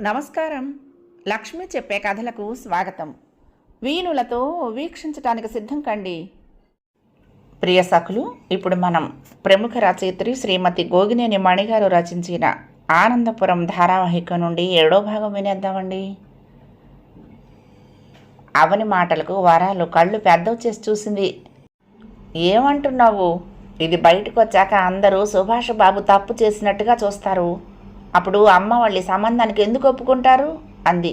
నమస్కారం. లక్ష్మి చెప్పే కథలకు స్వాగతం. వీణులతో వీక్షించటానికి సిద్ధం కండి. ప్రియ సఖులు ఇప్పుడు మనం ప్రముఖ రచయిత్రి శ్రీమతి గోగినేని మణిగారు రచించిన ఆనందపురం ధారావాహిక నుండి ఏడో భాగం వినేద్దామండి. అవని మాటలకు వరాలు కళ్ళు పెద్దవి చేసి చూసింది. ఏమంటున్నావు? ఇది బయటకు వచ్చాక అందరూ సుభాష్ బాబు తప్పు చేసినట్టుగా చూస్తారు. అప్పుడు అమ్మ వాళ్ళ సంబంధానికి ఎందుకు ఒప్పుకుంటారు? అంది.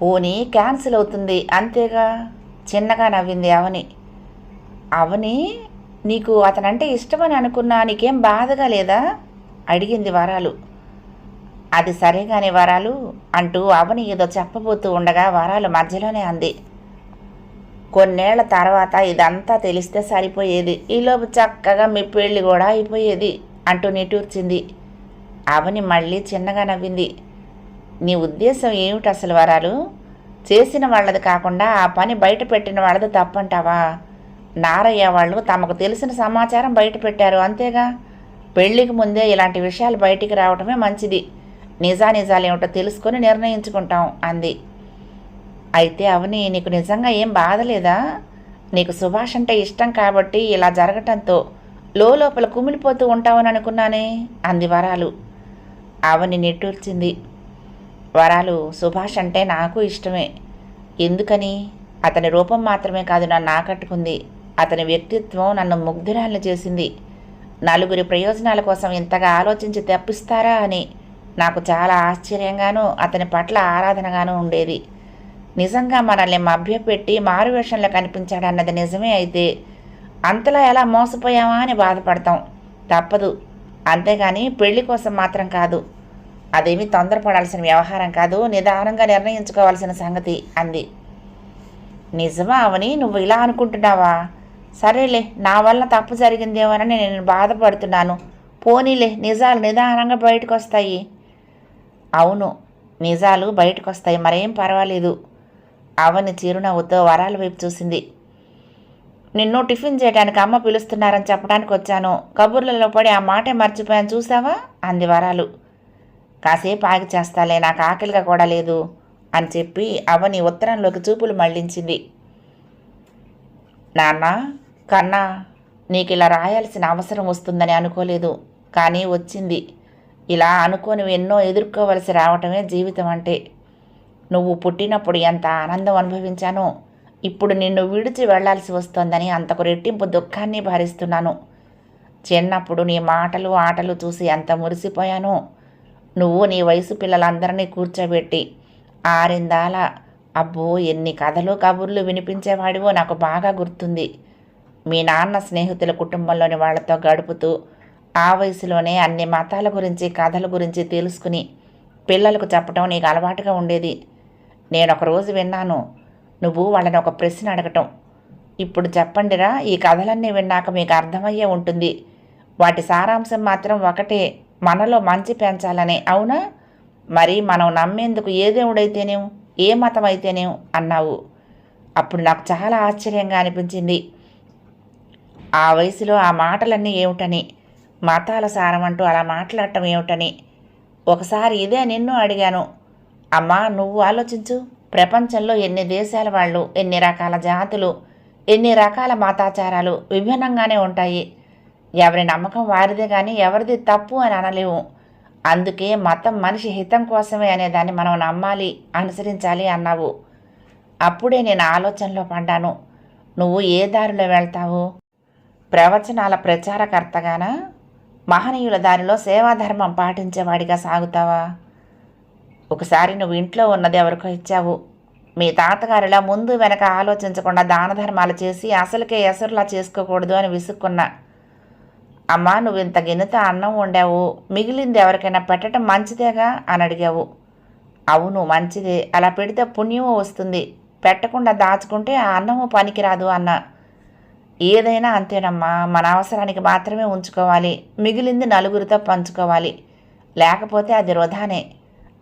పోనీ క్యాన్సిల్ అవుతుంది అంతేగా? చిన్నగా నవ్వింది అవని. అవని నీకు అతనంటే ఇష్టమని అనుకున్నా నీకేం బాధగా లేదా? అడిగింది వరాలు. అది సరేగాని వరాలు అంటూ అవని ఏదో చెప్పబోతూ ఉండగా వరాలు మధ్యలోనే అంది. కొన్నేళ్ళ తర్వాత ఇదంతా తెలిస్తే సరిపోయేది. ఈలోపు చక్కగా మీ పెళ్ళి కూడా అయిపోయేది అంటూ నిటూర్చింది అవని మళ్ళీ చిన్నగా నవ్వింది. నీ ఉద్దేశం ఏమిటి అసలు వరాలు? చేసిన వాళ్ళది కాకుండా ఆ పని బయట పెట్టిన వాళ్ళది తప్పంటావా? నారయ్య వాళ్ళు తమకు తెలిసిన సమాచారం బయట పెట్టారు అంతేగా? పెళ్ళికి ముందే ఇలాంటి విషయాలు బయటికి రావటమే మంచిది. నిజానిజాలేమిటో తెలుసుకొని నిర్ణయించుకుంటాం అంది. అయితే అవని నీకు నిజంగా ఏం బాధలేదా? నీకు సుభాష్ అంటే ఇష్టం కాబట్టి ఇలా జరగటంతో లోపల కుమిలిపోతూ ఉంటావని అనుకున్నానే అంది వరాలు. అవని నిట్టూర్చింది. వరాలు సుభాష్ అంటే నాకు ఇష్టమే. ఎందుకని? అతని రూపం మాత్రమే కాదు నన్ను ఆకట్టుకుంది. అతని వ్యక్తిత్వం నన్ను ముగ్ధురాలను చేసింది. నలుగురి ప్రయోజనాల కోసం ఇంతగా ఆలోచించి తెప్పిస్తారా అని నాకు చాలా ఆశ్చర్యంగానూ అతని పట్ల ఆరాధనగానూ ఉండేది. నిజంగా మనల్ని మభ్యపెట్టి మారువేషంలో కనిపించాడన్నది నిజమే అయితే. అంతలా ఎలా మోసపోయామా అని బాధపడతాం. తప్పదు. అంతేగాని పెళ్ళి కోసం మాత్రం కాదు. అదేమి తొందరపడాల్సిన వ్యవహారం కాదు. నిదానంగా నిర్ణయించుకోవాల్సిన సంగతి అంది. నిజమా అవని? నువ్వు ఇలా అనుకుంటున్నావా? సరేలే నా వల్ల తప్పు జరిగిందేమోనని నేను బాధపడుతున్నాను. పోనీలే నిజాలు నిదానంగా బయటకు వస్తాయి అవును నిజాలు బయటకు వస్తాయి మరేం పర్వాలేదు. అవని చిరునవ్వుతో వరాల వైపు చూసింది. నిన్ను టిఫిన్ చేయడానికి అమ్మ పిలుస్తున్నారని చెప్పడానికి వచ్చాను. కబుర్లలో పడి ఆ మాటే మర్చిపోయాను చూసావా అంది వరాలు. కాసేపు ఆగి చేస్తాలే నాకు ఆకలిగా కూడా లేదు అని చెప్పి అవని ఉత్తరంలోకి చూపులు మళ్ళించింది నాన్న కన్నా నీకు ఇలా రాయాల్సిన అవసరం వస్తుందని అనుకోలేదు. కానీ వచ్చింది. ఇలా అనుకోనివి ఎన్నో ఎదుర్కోవలసి రావటమే జీవితం అంటే. నువ్వు పుట్టినప్పుడు ఎంత ఆనందం అనుభవించానో ఇప్పుడు నిన్ను విడిచి వెళ్ళాల్సి వస్తోందని అంతకు రెట్టింపు దుఃఖాన్ని భరిస్తున్నాను. చిన్నప్పుడు నీ మాటలు ఆటలు చూసి ఎంత మురిసిపోయానో నువ్వు నీ వయసు పిల్లలందరినీ కూర్చోబెట్టి ఆరిందాల అబ్బో ఎన్ని కథలు కబుర్లు వినిపించేవాడివో నాకు బాగా గుర్తుంది. మీ నాన్న స్నేహితుల కుటుంబంలోని వాళ్ళతో గడుపుతూ ఆ వయసులోనే అన్ని మతాల గురించి కథల గురించి తెలుసుకుని పిల్లలకు చెప్పడం నీకు అలవాటుగా ఉండేది. నేను ఒక రోజు విన్నాను. నువ్వు వాళ్ళని ఒక ప్రశ్న అడగటం. ఇప్పుడు చెప్పండిరా ఈ కథలన్నీ విన్నాక మీకు అర్థమయ్యే ఉంటుంది. వాటి సారాంశం మాత్రం ఒకటే మనలో మంచి పెంచాలనే అవునా? మరి మనం నమ్మేందుకు ఏ దేవుడైతేనేం ఏ మతం అయితేనేం అన్నావు. అప్పుడు నాకు చాలా ఆశ్చర్యంగా అనిపించింది. ఆ వయసులో ఆ మాటలన్నీ ఏమిటని మతాల సారం అంటూ అలా మాట్లాడటం ఏమిటని. ఒకసారి ఇదే నిన్ను అడిగాను. అమ్మా నువ్వు ఆలోచించు. ప్రపంచంలో ఎన్ని దేశాల వాళ్ళు ఎన్ని రకాల జాతులు ఎన్ని రకాల మతాచారాలు విభిన్నంగానే ఉంటాయి. ఎవరి నమ్మకం వారిదే కానీ ఎవరిది తప్పు అని అనలేము. అందుకే మతం మనిషి హితం కోసమే అనేదాన్ని మనం నమ్మాలి అనుసరించాలి అన్నావు. అప్పుడే నేను ఆలోచనలో పడ్డాను. నువ్వు ఏ దారిలో వెళ్తావు? ప్రవచనాల ప్రచారకర్తగానా? మహనీయుల దారిలో సేవాధర్మం పాటించేవాడిగా సాగుతావా? ఒకసారి నువ్వు ఇంట్లో ఉన్నది ఎవరికో ఇచ్చావు. మీ తాతగారిలా ముందు వెనక ఆలోచించకుండా దాన ధర్మాలు చేసి అసలుకే ఎసరులా చేసుకోకూడదు అని విసుక్కున్నా. అమ్మా నువ్వు ఇంత గిన్నెతో అన్నం వండావు. మిగిలింది ఎవరికైనా పెట్టడం మంచిదేగా? అని అడిగావు. అవును మంచిదే. అలా పెడితే పుణ్యము వస్తుంది. పెట్టకుండా దాచుకుంటే ఆ అన్నము పనికిరాదు అన్న. ఏదైనా అంతేనమ్మా. మన అవసరానికి మాత్రమే ఉంచుకోవాలి. మిగిలింది నలుగురితో పంచుకోవాలి. లేకపోతే అది వృధానే.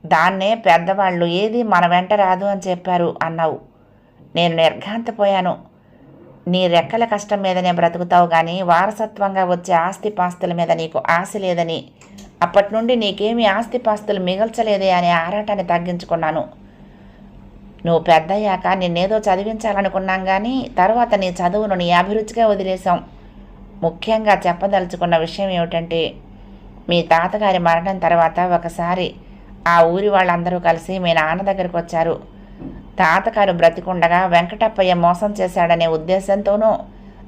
దాన్నే పెద్దవాళ్ళు ఏది మన వెంట రాదు అని చెప్పారు అన్నావు. నేను నిర్ఘాంతపోయాను. నీ రెక్కల కష్టం మీదనే బ్రతుకుతావు కానీ వారసత్వంగా వచ్చే ఆస్తిపాస్తుల మీద నీకు ఆశ లేదని. అప్పటి నుండి నీకేమి ఆస్తిపాస్తులు మిగల్చలేదే అనే ఆరాటాన్ని తగ్గించుకున్నాను. నువ్వు పెద్దయ్యాక నిన్నేదో చదివించాలనుకున్నాం కానీ తర్వాత నీ చదువును నీ అభిరుచిగా వదిలేశాం. ముఖ్యంగా చెప్పదలుచుకున్న విషయం ఏమిటంటే మీ తాతగారి మరణం తర్వాత ఒకసారి ఆ ఊరి వాళ్ళందరూ కలిసి మీ నాన్న దగ్గరికి వచ్చారు. తాతగారు బ్రతికుండగా వెంకటప్పయ్య మోసం చేశాడనే ఉద్దేశంతోనూ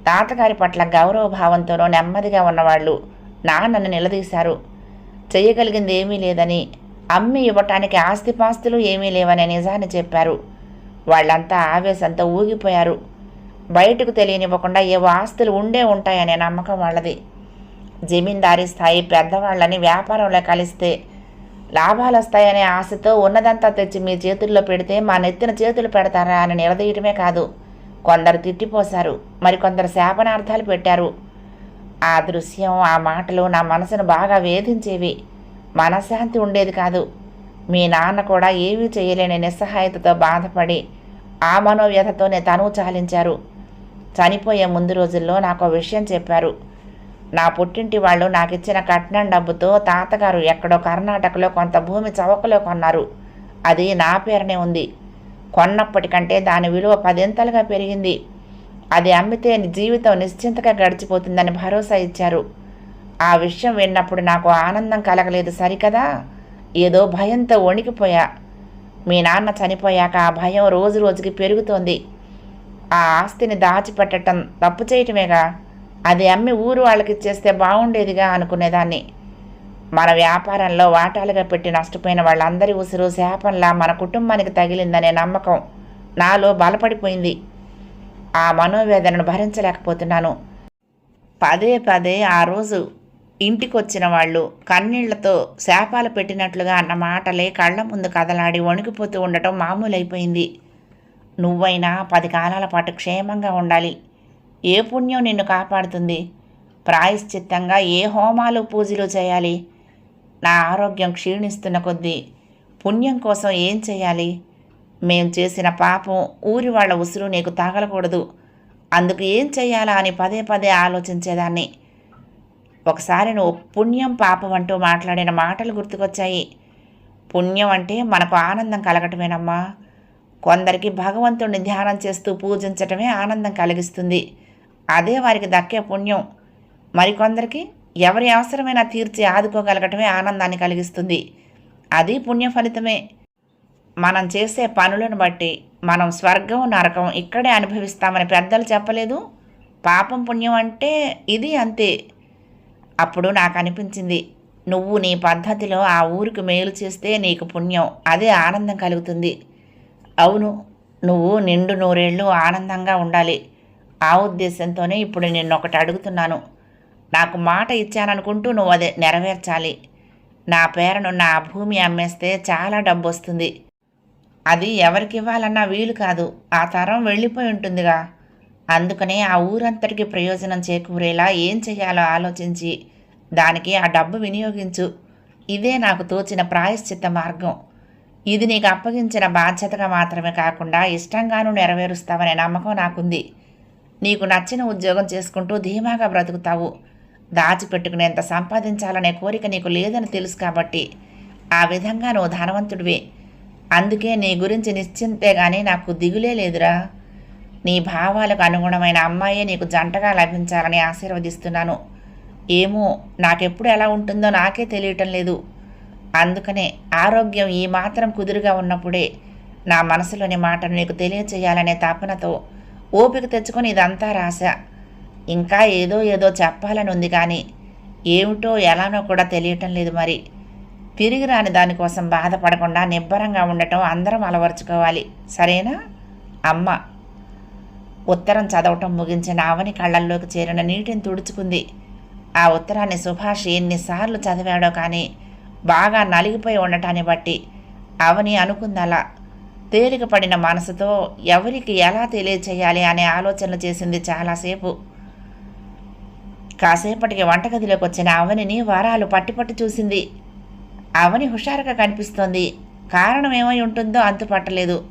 తాతగారి పట్ల గౌరవ భావంతోనూ నెమ్మదిగా ఉన్నవాళ్ళు నాన్నను నిలదీశారు. చేయగలిగింది ఏమీ లేదని అమ్మి ఇవ్వటానికి ఆస్తిపాస్తులు ఏమీ లేవనే నిజాన్ని చెప్పారు. వాళ్ళంతా ఆవేశంతో ఊగిపోయారు. బయటకు తెలియనివ్వకుండా ఏవో ఆస్తులు ఉండే ఉంటాయనే నమ్మకం వాళ్ళది. జమీందారీ స్థాయి పెద్దవాళ్ళని వ్యాపారంలో కలిస్తే లాభాలు వస్తాయనే ఆశతో ఉన్నదంతా తెచ్చి మీ చేతుల్లో పెడితే మా నెత్తిన చేతులు పెడతారా అని నిలదీయటమే కాదు. కొందరు తిట్టిపోశారు. మరికొందరు శాపనార్థాలు పెట్టారు. ఆ దృశ్యం ఆ మాటలు నా మనసును బాగా వేధించేవి. మనశ్శాంతి ఉండేది కాదు. మీ నాన్న కూడా ఏమీ చేయలేని నిస్సహాయతతో బాధపడి ఆ మనోవ్యధతోనే తనువు చాలించారు. చనిపోయే ముందు రోజుల్లో నాకు ఒక విషయం చెప్పారు. నా పుట్టింటి వాళ్ళు నాకు ఇచ్చిన కట్నం డబ్బుతో తాతగారు ఎక్కడో కర్ణాటకలో కొంత భూమి చవకలో కొన్నారు. అది నా పేరునే ఉంది. కొన్నప్పటికంటే దాని విలువ పదింతలుగా పెరిగింది. అది అమ్మితే జీవితం నిశ్చింతగా గడిచిపోతుందని భరోసా ఇచ్చారు. ఆ విషయం విన్నప్పుడు నాకు ఆనందం కలగలేదు సరికదా? ఏదో భయంతో వణికిపోయా. మీ నాన్న చనిపోయాక ఆ భయం రోజు రోజుకి పెరుగుతోంది. ఆ ఆస్తిని దాచిపెట్టడం తప్పు చేయటమేగా? అది అమ్మి ఊరు వాళ్ళకి ఇచ్చేస్తే బాగుండేదిగా అనుకునేదాన్ని. మన వ్యాపారంలో వాటాలుగా పెట్టి నష్టపోయిన వాళ్ళందరి ఉసురు శాపంలా మన కుటుంబానికి తగిలిందనే నమ్మకం నాలో బలపడిపోయింది. ఆ మనోవేదనను భరించలేకపోతున్నాను. పదే పదే ఆ రోజు ఇంటికొచ్చిన వాళ్ళు కన్నీళ్ళతో శాపాలు పెట్టినట్లుగా అన్న మాటలే కళ్ళ ముందు కదలాడి వణికిపోతూ ఉండటం మామూలైపోయింది. నువ్వైనా పది కాలాల పాటు క్షేమంగా ఉండాలి. ఏ పుణ్యం నిన్ను కాపాడుతుంది? ప్రాయశ్చిత్తంగా ఏ హోమాలు పూజలు చేయాలి? నా ఆరోగ్యం క్షీణిస్తున్న కొద్దీ పుణ్యం కోసం ఏం చేయాలి? మేం చేసిన పాపం ఊరి వాళ్ళ ఉసురు నీకు తాగలకూడదు. అందుకు ఏం చేయాలా అని పదే పదే ఆలోచించేదాన్ని. ఒకసారి నువ్వు పుణ్యం పాపం అంటూ మాట్లాడిన మాటలు గుర్తుకొచ్చాయి. పుణ్యం అంటే మనకు ఆనందం కలగటమేనమ్మా. కొందరికి భగవంతుడిని ధ్యానం చేస్తూ పూజించటమే ఆనందం కలిగిస్తుంది. అదే వారికి దక్కే పుణ్యం. మరికొందరికి ఎవరి అవసరమైనా తీర్చి ఆదుకోగలగటమే ఆనందాన్ని కలిగిస్తుంది. అది పుణ్య ఫలితమే. మనం చేసే పనులను బట్టి మనం స్వర్గం నరకం ఇక్కడే అనుభవిస్తామని పెద్దలు చెప్పలేదు. పాపం పుణ్యం అంటే ఇది అంతే. అప్పుడు నాకు అనిపించింది నువ్వు నీ పద్ధతిలో ఆ ఊరికి మేలు చేస్తే నీకు పుణ్యం అదే ఆనందం కలుగుతుంది. అవును నువ్వు నిండు నూరేళ్ళు ఆనందంగా ఉండాలి. ఆ ఉద్దేశంతోనే ఇప్పుడు నేను ఒకటి అడుగుతున్నాను. నాకు మాట ఇచ్చాననుకుంటూ నువ్వు అదే నెరవేర్చాలి. నా పేరును నా భూమి అమ్మేస్తే చాలా డబ్బు వస్తుంది అది ఎవరికి ఇవ్వాలన్నా వీలు కాదు. ఆ తరం వెళ్ళిపోయి ఉంటుందిగా. అందుకనే ఆ ఊరంతటికి ప్రయోజనం చేకూరేలా ఏం చేయాలో ఆలోచించి దానికి ఆ డబ్బు వినియోగించు. ఇదే నాకు తోచిన ప్రాయశ్చిత్త మార్గం. ఇది నీకు అప్పగించిన బాధ్యతగా మాత్రమే కాకుండా ఇష్టంగానూ నెరవేరుస్తావనే నమ్మకం నాకుంది. నీకు నచ్చిన ఉద్యోగం చేసుకుంటూ ధీమాగా బ్రతుకుతావు. దాచిపెట్టుకునేంత సంపాదించాలనే కోరిక నీకు లేదని తెలుసు కాబట్టి ఆ విధంగా నువ్వు ధనవంతుడివే. అందుకే నీ గురించి నిశ్చింతే కానీ నాకు దిగులే లేదురా. నీ భావాలకు అనుగుణమైన అమ్మాయే నీకు జంటగా లభించాలని ఆశీర్వదిస్తున్నాను. ఏమో నాకెప్పుడు ఎలా ఉంటుందో నాకే తెలియటం లేదు. అందుకనే ఆరోగ్యం ఈ మాత్రం కుదురుగా ఉన్నప్పుడే నా మనసులోని మాటను నీకు తెలియచేయాలనే తపనతో ఓపిక తెచ్చుకొని ఇదంతా రాశ. ఇంకా ఏదో ఏదో చెప్పాలని ఉంది కానీ ఏమిటో ఎలానో కూడా తెలియటం లేదు మరి. తిరిగి రాని దానికోసం బాధపడకుండా నిబ్బరంగా ఉండటం అందరం అలవరుచుకోవాలి. సరేనా? అమ్మ. ఉత్తరం చదవటం ముగించిన అవని కళ్ళల్లోకి చేరిన నీటిని తుడుచుకుంది. ఆ ఉత్తరాన్ని సుభాష్ ఎన్నిసార్లు చదివాడో కానీ బాగా నలిగిపోయి ఉండటాన్ని బట్టి అవని అనుకుందలా. తేలిక పడిన మనసుతో ఎవరికి ఎలా తెలియచేయాలి అనే ఆలోచనలు చేసింది చాలాసేపు. కాసేపటికి వంటగదిలోకి వచ్చిన అవనిని వరాలు పట్టి పట్టి చూసింది. అవని హుషారుగా కనిపిస్తోంది. కారణం ఏమై ఉంటుందో అంతుపట్టలేదు.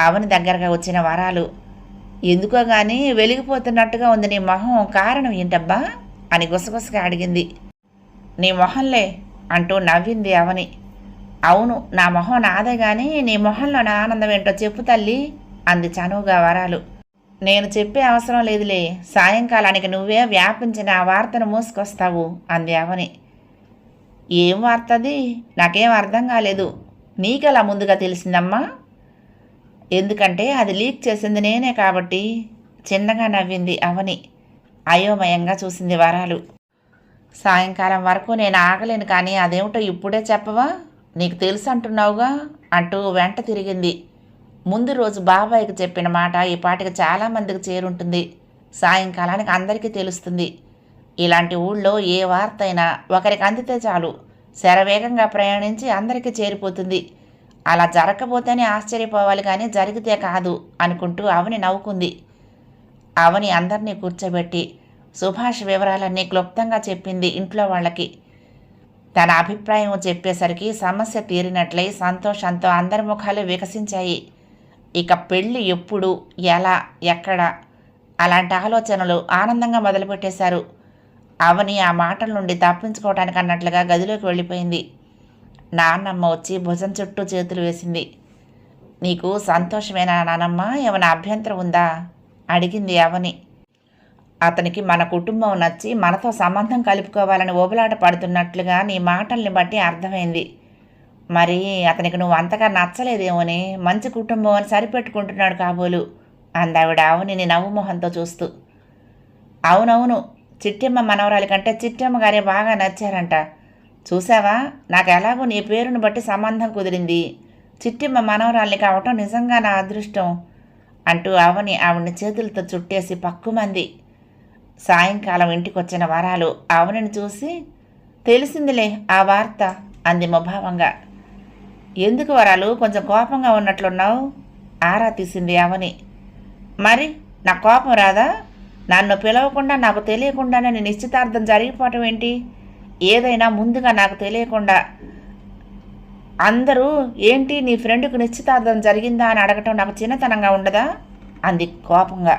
అవని దగ్గరగా వచ్చిన వరాలు ఎందుకో కానీ వెలిగిపోతున్నట్టుగా ఉంది నీ మొహం కారణం ఏంటబ్బా? అని గుసగుసగా అడిగింది. నీ మొహంలే అంటూ నవ్వింది అవని. అవును నా మొహం నాదే గాని నీ మొహంలో నా ఆనందం ఏంటో చెప్పు తల్లి అంది చనువుగా వరాలు నేను చెప్పే అవసరం లేదులే సాయంకాలానికి నువ్వే వ్యాపించిన ఆ వార్తను మూసుకొస్తావు అంది అవని. ఏం వార్తది నాకేం అర్థం కాలేదు. నీకెలా ముందుగా తెలిసిందమ్మా? ఎందుకంటే అది లీక్ చేసింది నేనే కాబట్టి చిన్నగా నవ్వింది అవని అయోమయంగా చూసింది వరాలు. సాయంకాలం వరకు నేను ఆగలేను కానీ అదేమిటో ఇప్పుడే చెప్పవా? నీకు తెలుసు అంటున్నావుగా? అంటూ వెంట తిరిగింది. ముందు రోజు బాబాయ్కి చెప్పిన మాట ఈ పాటికి చాలామందికి చేరుంటుంది. సాయంకాలానికి అందరికీ తెలుస్తుంది. ఇలాంటి ఊళ్ళో ఏ వార్త అయినా ఒకరికి అందితే చాలు. శరవేగంగా ప్రయాణించి అందరికీ చేరిపోతుంది. అలా జరగకపోతేనే ఆశ్చర్యపోవాలి కానీ జరిగితే కాదు అనుకుంటూ అవని నవ్వుకుంది. అవని అందరినీ కూర్చోబెట్టి సుభాష్ వివరాలన్నీ క్లుప్తంగా చెప్పింది ఇంట్లో వాళ్ళకి. తన అభిప్రాయం చెప్పేసరికి సమస్య తీరినట్లయి సంతోషంతో అందరి ముఖాలు వికసించాయి. ఇక పెళ్ళి ఎప్పుడు ఎలా ఎక్కడ అలాంటి ఆలోచనలు ఆనందంగా మొదలుపెట్టేశారు. అవని ఆ మాటల నుండి తప్పించుకోవటానికి అన్నట్లుగా గదిలోకి వెళ్ళిపోయింది. నాన్నమ్మ వచ్చి భుజం చుట్టూ చేతులు వేసింది. నీకు సంతోషమేనా నానమ్మ? ఏమైనా అభ్యంతరం ఉందా? అడిగింది అవని. అతనికి మన కుటుంబం నచ్చి మనతో సంబంధం కలుపుకోవాలని ఓబలాట పడుతున్నట్లుగా నీ మాటల్ని బట్టి అర్థమైంది. మరి అతనికి నువ్వు అంతగా నచ్చలేదేమోని? మంచి కుటుంబం అని సరిపెట్టుకుంటున్నాడు కాబోలు అందావిడ అవునిని నవ్వుమొహంతో చూస్తూ. అవునవును చిట్టమ్మ మనవరాలి కంటే చిట్టమ్మ గారే బాగా నచ్చారంట. చూసావా నాకు ఎలాగో నీ పేరును బట్టి సంబంధం కుదిరింది. చిట్టమ్మ మనవరాల్ని కావటం నిజంగా నా అదృష్టం అంటూ అవని ఆవిడ్ని చేతులతో చుట్టేసి పక్కుమంది. సాయంకాలం ఇంటికొచ్చిన వరాలు అవనిని చూసి తెలిసిందిలే ఆ వార్త అంది ముభావంగా. ఎందుకు వరాలు? కొంచెం కోపంగా ఉన్నట్లున్నావు ఆరా తీసింది అవని మరి నా కోపం రాదా? నన్ను పిలవకుండా నాకు తెలియకుండానే నేను నిశ్చితార్థం జరిగిపోవటం ఏంటి? ఏదైనా ముందుగా నాకు తెలియకుండా అందరూ ఏంటి నీ ఫ్రెండ్కు నిశ్చితార్థం జరిగిందా అని అడగటం నాకు చిన్నతనంగా ఉండదా? అంది కోపంగా.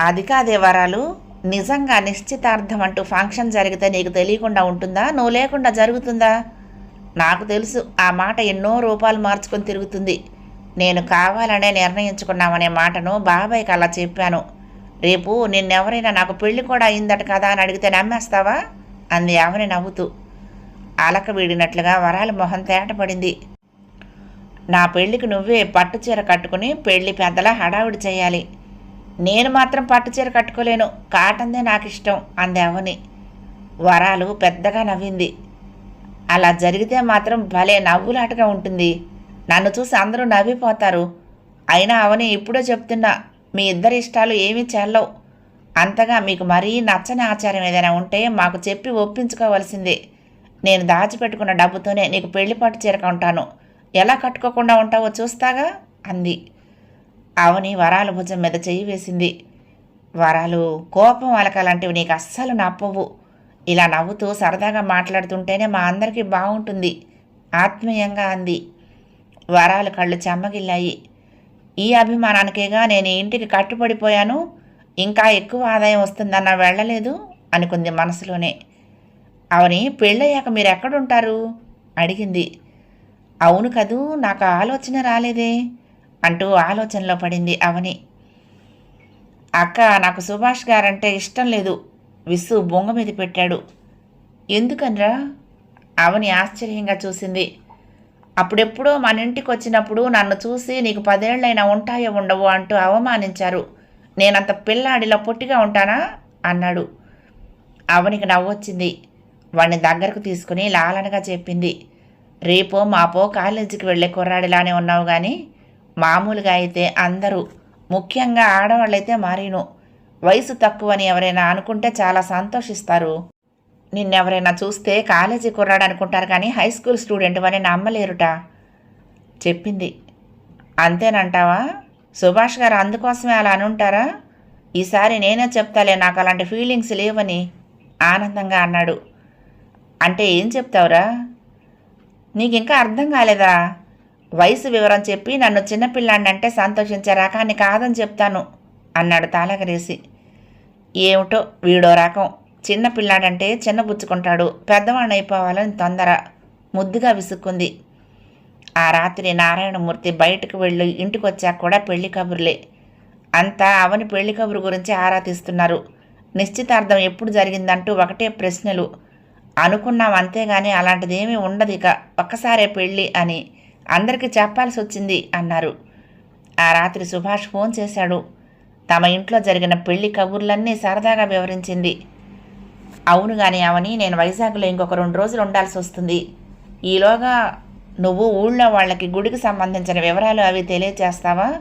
అది కాదే వరాలు. నిజంగా నిశ్చితార్థం అంటూ ఫంక్షన్ జరిగితే నీకు తెలియకుండా ఉంటుందా? నువ్వు లేకుండా జరుగుతుందా? నాకు తెలుసు ఆ మాట ఎన్నో రూపాలు మార్చుకొని తిరుగుతుంది. నేను కావాలనే నిర్ణయించుకున్నామనే మాటను బాబాయ్కి అలా చెప్పాను. రేపు నిన్నెవరైనా నాకు పెళ్ళి కూడా అయిందట కదా అని అడిగితే నమ్మేస్తావా? అంది ఆమెని నవ్వుతూ. అలక వీడినట్లుగా వరాల మొహం తేటపడింది. నా పెళ్ళికి నువ్వే పట్టు చీర కట్టుకుని పెళ్ళి పెద్దలా హడావిడి చేయాలి. నేను మాత్రం పట్టు చీర కట్టుకోలేను. కాటందే నాకు ఇష్టం అంది అవని వరాలు పెద్దగా నవ్వింది. అలా జరిగితే మాత్రం భలే నవ్వులాటగా ఉంటుంది. నన్ను చూసి అందరూ నవ్విపోతారు. అయినా అవని ఇప్పుడో చెప్తున్నా మీ ఇద్దరి ఇష్టాలు ఏమీ చెల్లవు. అంతగా మీకు మరీ నచ్చని ఆచారం ఏదైనా ఉంటే మాకు చెప్పి ఒప్పించుకోవలసిందే. నేను దాచిపెట్టుకున్న డబ్బుతోనే నీకు పెళ్ళిపాటు చీర కొంటాను. ఎలా కట్టుకోకుండా ఉంటావో చూస్తాగా? అంది. అవని వరాలు భుజం మీద చెయ్యి వేసింది. వరాలు కోపం అలకలాంటివి నీకు అస్సలు నప్పవు. ఇలా నవ్వుతూ సరదాగా మాట్లాడుతుంటేనే మా అందరికీ బాగుంటుంది. ఆత్మీయంగా అంది. వరాలు కళ్ళు చెమ్మగిల్లాయి. ఈ అభిమానానికేగా నేను ఇంటికి కట్టుబడిపోయాను. ఇంకా ఎక్కువ ఆదాయం వస్తుందన్న వెళ్ళలేదు అనుకుంది మనసులోనే. అవని పెళ్ళయ్యాక మీరు ఎక్కడుంటారు అడిగింది. అవును కదూ నాకు ఆలోచన రాలేదే. అంటూ ఆలోచనలో పడింది అవని. అక్క నాకు సుభాష్ గారంటే ఇష్టం లేదు విసు బొంగ మీద పెట్టాడు. ఎందుకనరా? అవని ఆశ్చర్యంగా చూసింది. అప్పుడెప్పుడో మన ఇంటికి వచ్చినప్పుడు నన్ను చూసి నీకు పదేళ్ళైనా ఉంటాయో ఉండవో అంటూ అవమానించారు. నేనంత పిల్లాడిలో పొట్టిగా ఉంటానా? అన్నాడు. అవనికి నవ్వొచ్చింది. వాడిని దగ్గరకు తీసుకుని లాలనగా చెప్పింది. రేపో మాపో కాలేజీకి వెళ్ళే కుర్రాడిలానే ఉన్నావు కానీ మామూలుగా అయితే అందరూ ముఖ్యంగా ఆడవాళ్ళైతే మారీను. వయసు తక్కువని ఎవరైనా అనుకుంటే చాలా సంతోషిస్తారు. నిన్నెవరైనా చూస్తే కాలేజీ కుర్రాడు అనుకుంటారు కానీ హై స్కూల్ స్టూడెంట్ అని నమ్మలేరుట. చెప్పింది. అంతేనంటావా? సుభాష్ గారు అందుకోసమే అలా అనుంటారా? ఈసారి నేనే చెప్తాలే నాకు అలాంటి ఫీలింగ్స్ లేవని ఆనందంగా అన్నాడు. అంటే ఏం చెప్తావురా? నీకు ఇంకా అర్థం కాలేదా? వయసు వివరం చెప్పి నన్ను చిన్నపిల్లాన్నంటే అంటే సంతోషించే రకాన్ని కాదని చెప్తాను అన్నాడు తాళగరేసి ఏమిటో వీడో రకం. చిన్న పిల్లాడంటే చిన్నబుచ్చుకుంటాడు పెద్దవాడిని అయిపోవాలని తొందర ముద్దుగా విసుక్కుంది. ఆ రాత్రి నారాయణమూర్తి బయటకు వెళ్ళి ఇంటికి వచ్చాక కూడా పెళ్ళి కబుర్లే. అంతా అవని పెళ్ళి కబురు గురించి ఆరా తీస్తున్నారు. నిశ్చితార్థం ఎప్పుడు జరిగిందంటూ ఒకటే ప్రశ్నలు. అనుకున్నాం అంతేగాని అలాంటిదేమీ ఉండదు ఇక ఒక్కసారే పెళ్ళి అని అందరికీ చెప్పాల్సి వచ్చింది అన్నారు. ఆ రాత్రి సుభాష్ ఫోన్ చేశాడు. తమ ఇంట్లో జరిగిన పెళ్ళి కబుర్లన్నీ సరదాగా వివరించింది. అవును కానీ అవని నేను వైజాగ్లో ఇంకొక రెండు రోజులు ఉండాల్సి వస్తుంది ఈలోగా నువ్వు ఊళ్ళో వాళ్ళకి గుడికి సంబంధించిన వివరాలు అవి తెలియచేస్తావా?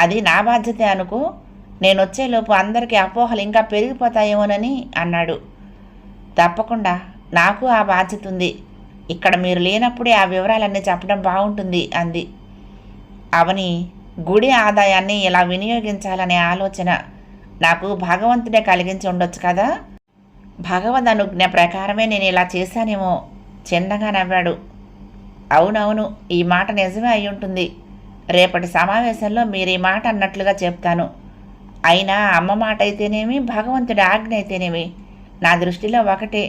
అది నా బాధ్యతే అనుకో. నేను వచ్చేలోపు అందరికీ అపోహలు ఇంకా పెరిగిపోతాయేమోనని అన్నాడు. తప్పకుండా నాకు ఆ బాధ్యత ఉంది ఇక్కడ మీరు లేనప్పుడే ఆ వివరాలన్నీ చెప్పడం బాగుంటుంది అంది. అవని గుడి ఆదాయాన్ని ఇలా వినియోగించాలనే ఆలోచన నాకు భగవంతుడే కలిగించి ఉండొచ్చు కదా? భగవద్ అనుజ్ఞ ప్రకారమే నేను ఇలా చేశానేమో చిన్నగా నవ్వాడు. అవునవును ఈ మాట నిజమే అయి ఉంటుంది. రేపటి సమావేశంలో మీరు ఈ మాట అన్నట్లుగా చెప్తాను. అయినా అమ్మ మాట అయితేనేమి భగవంతుడి ఆజ్ఞ అయితేనేమి నా దృష్టిలో ఒకటే.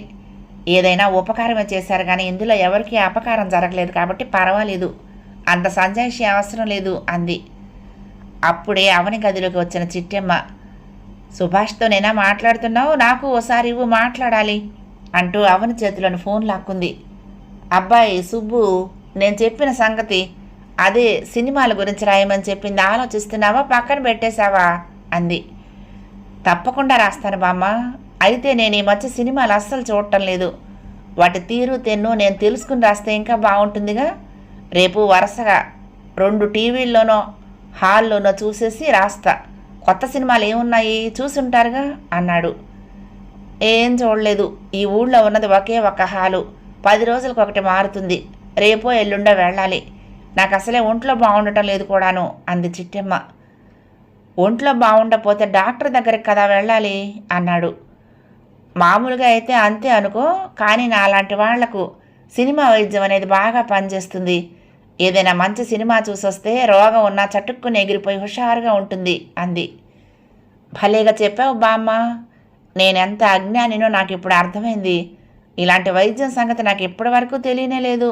ఏదైనా ఉపకారమే చేశారు కానీ ఇందులో ఎవరికీ అపకారం జరగలేదు కాబట్టి పర్వాలేదు. అంత సంజాయిషి అవసరం లేదు అంది. అప్పుడే అవని గదిలోకి వచ్చిన చిట్టెమ్మ సుభాష్తో నేనా మాట్లాడుతున్నావు? నాకు ఓసారి ఇవ్వు మాట్లాడాలి అంటూ అవని చేతిలోని ఫోన్ లాక్కుంది. అబ్బాయి సుబ్బు నేను చెప్పిన సంగతి అదే సినిమాల గురించి రాయమని చెప్పింది. ఆలోచిస్తున్నావా? పక్కన పెట్టేశావా? అంది. తప్పకుండా రాస్తాను బామ్మ. అయితే నేను ఈ మధ్య సినిమాలు అస్సలు చూడటం లేదు. వాటి తీరు తెన్ను నేను తెలుసుకుని రాస్తే ఇంకా బాగుంటుందిగా? రేపు వరుసగా రెండు టీవీల్లోనో హాల్లోనో చూసేసి రాస్తా. కొత్త సినిమాలు ఏమున్నాయి? చూసుంటారుగా? అన్నాడు. ఏం చూడలేదు. ఈ ఊళ్ళో ఉన్నది ఒకే ఒక హాలు. పది రోజులకు ఒకటి మారుతుంది. రేపో ఎల్లుండో వెళ్ళాలి. నాకు అసలే ఒంట్లో బాగుండటం లేదు కూడాను అంది చిట్టమ్మ. ఒంట్లో బాగుండకపోతే డాక్టర్ దగ్గరికి కదా వెళ్ళాలి? అన్నాడు. మామూలుగా అయితే అంతే అనుకో కానీ నా అలాంటి వాళ్ళకు సినిమా వైద్యం అనేది బాగా పనిచేస్తుంది. ఏదైనా మంచి సినిమా చూసొస్తే రోగం ఉన్నా చటుక్కుని ఎగిరిపోయి హుషారుగా ఉంటుంది అంది. భలేగా చెప్పావు బామ్మ. నేనెంత అజ్ఞానినో నాకు ఇప్పుడు అర్థమైంది. ఇలాంటి వైద్యం సంగతి నాకు ఇప్పటి వరకు తెలియనే లేదు.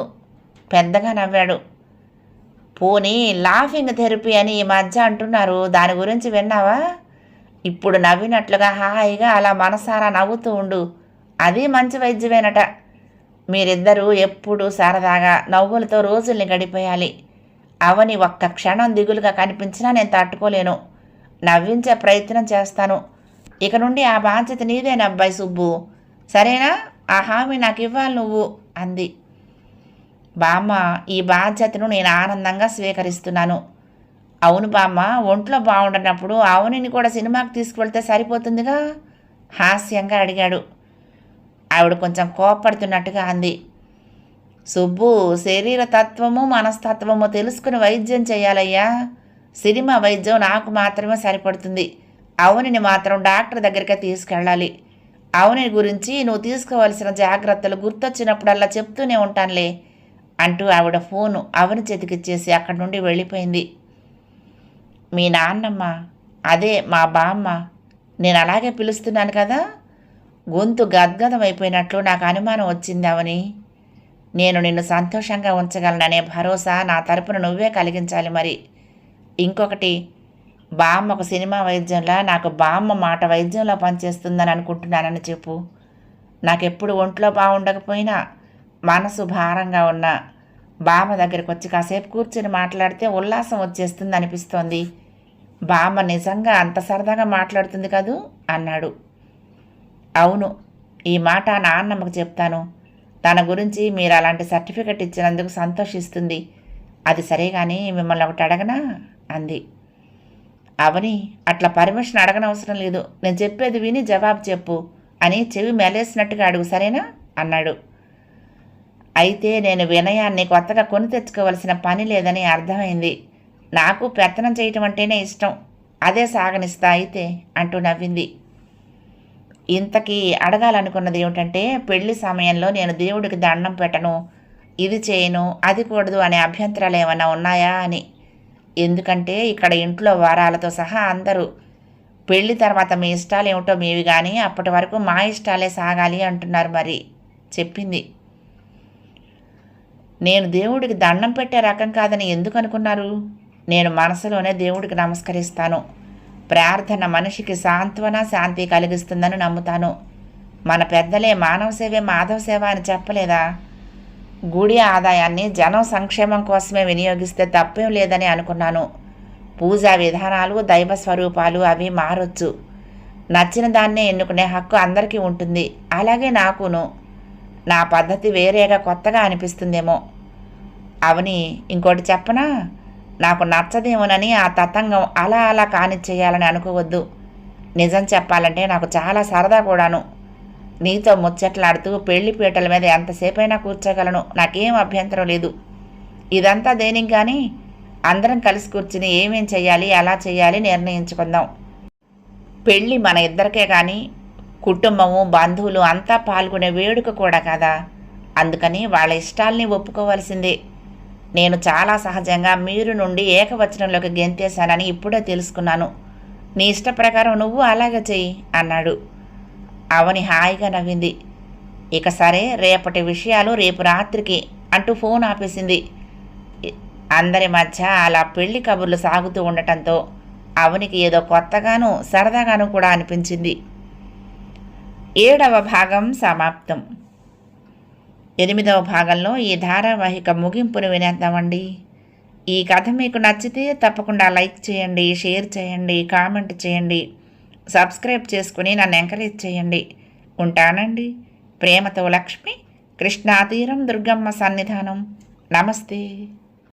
పెద్దగా నవ్వాడు. పోనీ లాఫింగ్ థెరపీ అని ఈ మధ్య అంటున్నారు. దాని గురించి విన్నావా? ఇప్పుడు నవ్వినట్లుగా హాయిగా అలా మనసారా నవ్వుతూ ఉండు. అది మంచి వైద్యమేనట. మీరిద్దరూ ఎప్పుడు సరదాగా నవ్వులతో రోజుల్ని గడిపేయాలి. అవని ఒక్క క్షణం దిగులుగా కనిపించినా నేను తట్టుకోలేను. నవ్వించే ప్రయత్నం చేస్తాను. ఇక నుండి ఆ బాధ్యత నీదేనా అబ్బాయి సుబ్బు? సరేనా? ఆ హామీ నాకు ఇవ్వాలి నువ్వు అంది. బామ్మ ఈ బాధ్యతను నేను ఆనందంగా స్వీకరిస్తున్నాను. అవును బామ్మ ఒంట్లో బాగుండనప్పుడు అవునిని కూడా సినిమాకి తీసుకువెళ్తే సరిపోతుందిగా? హాస్యంగా అడిగాడు. ఆవిడ కొంచెం కోపడుతున్నట్టుగా అంది. సుబ్బు శరీర తత్వము మనస్తత్వము తెలుసుకుని వైద్యం చేయాలయ్యా. సినిమా వైద్యం నాకు మాత్రమే సరిపడుతుంది. అవునిని మాత్రం డాక్టర్ దగ్గరికి తీసుకెళ్ళాలి. అవుని గురించి నువ్వు తీసుకోవాల్సిన జాగ్రత్తలు గుర్తొచ్చినప్పుడల్లా చెప్తూనే ఉంటానులే అంటూ ఆవిడ ఫోను అవని చేతికిచ్చేసి అక్కడి నుండి వెళ్ళిపోయింది. మీ నాన్నమ్మ అదే మా బామ్మ నేను అలాగే పిలుస్తున్నాను కదా? గొంతు గద్గదమైపోయినట్లు నాకు అనుమానం వచ్చింది అవని. నేను నిన్ను సంతోషంగా ఉంచగలననే భరోసా నా తరపున నువ్వే కలిగించాలి మరి. ఇంకొకటి బామ్మకు సినిమా వైద్యంలా నాకు బామ్మ మాట వైద్యంలో పనిచేస్తుందని అనుకుంటున్నానని చెప్పు. నాకెప్పుడు ఒంట్లో బాగుండకపోయినా మనసు భారంగా ఉన్న బామ్మ దగ్గరికి వచ్చి కాసేపు కూర్చొని మాట్లాడితే ఉల్లాసం వచ్చేస్తుంది అనిపిస్తోంది బామ్మ నిజంగా అంత సరదాగా మాట్లాడుతుంది కదూ? అన్నాడు. అవును ఈ మాట నాన్నమ్మకు చెప్తాను. తన గురించి మీరు అలాంటి సర్టిఫికెట్ ఇచ్చినందుకు సంతోషిస్తుంది. అది సరే కానీ మిమ్మల్ని ఒకటి అడగనా? అంది. అవని అట్లా పర్మిషన్ అడగనవసరం లేదు. నేను చెప్పేది విని జవాబు చెప్పు అని చెవి మెలేసినట్టుగా అడుగు సరేనా? అన్నాడు. అయితే నేను వినయాన్ని కొత్తగా కొని తెచ్చుకోవలసిన పని లేదని అర్థమైంది. నాకు ప్రార్థన చేయటం అంటేనే ఇష్టం. అదే సాగనిస్తా అయితే అంటూ నవ్వింది. ఇంతకీ అడగాలనుకున్నది ఏమిటంటే పెళ్ళి సమయంలో నేను దేవుడికి దండం పెట్టను ఇది చేయను అది కూడదు అనే అభ్యంతరాలు ఏమైనా ఉన్నాయా అని. ఎందుకంటే ఇక్కడ ఇంట్లో వారాలతో సహా అందరూ పెళ్ళి తర్వాత మీ ఇష్టాలు ఏమిటో మీవి కానీ అప్పటి వరకు మా ఇష్టాలే సాగాలి అంటున్నారు మరి చెప్పింది. నేను దేవుడికి దండం పెట్టే రకం కాదని ఎందుకు అనుకున్నారు? నేను మనసులోనే దేవుడికి నమస్కరిస్తాను. ప్రార్థన మనిషికి సాంత్వన శాంతి కలిగిస్తుందని నమ్ముతాను. మన పెద్దలే మానవ సేవే మాధవ సేవ అని చెప్పలేదా? గుడి ఆదాయాన్ని జనం సంక్షేమం కోసమే వినియోగిస్తే తప్పేం లేదని అనుకున్నాను. పూజా విధానాలు దైవ స్వరూపాలు అవి మారొచ్చు. నచ్చిన దాన్నే ఎన్నుకునే హక్కు అందరికీ ఉంటుంది. అలాగే నాకును. నా పద్ధతి వేరేగా కొత్తగా అనిపిస్తుందేమో. అవని ఇంకోటి చెప్పనా? నాకు నచ్చదేమోనని ఆ తతంగం అలా అలా కానిచ్చేయాలని అనుకోవద్దు. నిజం చెప్పాలంటే నాకు చాలా సరదా కూడాను. నీతో ముచ్చట్లాడుతూ పెళ్ళి పీటల మీద ఎంతసేపైనా కూర్చోగలను. నాకేం అభ్యంతరం లేదు. ఇదంతా దేనికి కానీ అందరం కలిసి కూర్చుని ఏమేం చేయాలి ఎలా చేయాలి నిర్ణయించుకుందాం. పెళ్ళి మన ఇద్దరికే కానీ కుటుంబము బంధువులు అంతా పాల్గొనే వేడుక కూడా కదా? అందుకని వాళ్ళ ఇష్టాల్ని ఒప్పుకోవాల్సిందే. నేను చాలా సహజంగా మీరు నుండి ఏకవచనంలోకి గెంతేశానని ఇప్పుడే తెలుసుకున్నాను. నీ ఇష్ట ప్రకారం నువ్వు అలాగే చెయ్యి అన్నాడు. అవని హాయిగా నవ్వింది. ఇక సరే రేపటి విషయాలు రేపు రాత్రికి అంటూ ఫోన్ ఆపేసింది. అందరి మధ్య అలా పెళ్ళి కబుర్లు సాగుతూ ఉండటంతో అవనికి ఏదో కొత్తగాను సరదాగాను కూడా అనిపించింది. ఏడవ భాగం సమాప్తం. ఎనిమిదవ భాగంలో ఈ ధారావాహిక ముగింపును వినేద్దామండి. ఈ కథ మీకు నచ్చితే తప్పకుండా లైక్ చేయండి షేర్ చేయండి కామెంట్ చేయండి సబ్స్క్రైబ్ చేసుకుని నన్ను ఎంకరేజ్ చేయండి. ఉంటానండి. ప్రేమతో లక్ష్మి కృష్ణాతీరం దుర్గమ్మ సన్నిధానం. నమస్తే.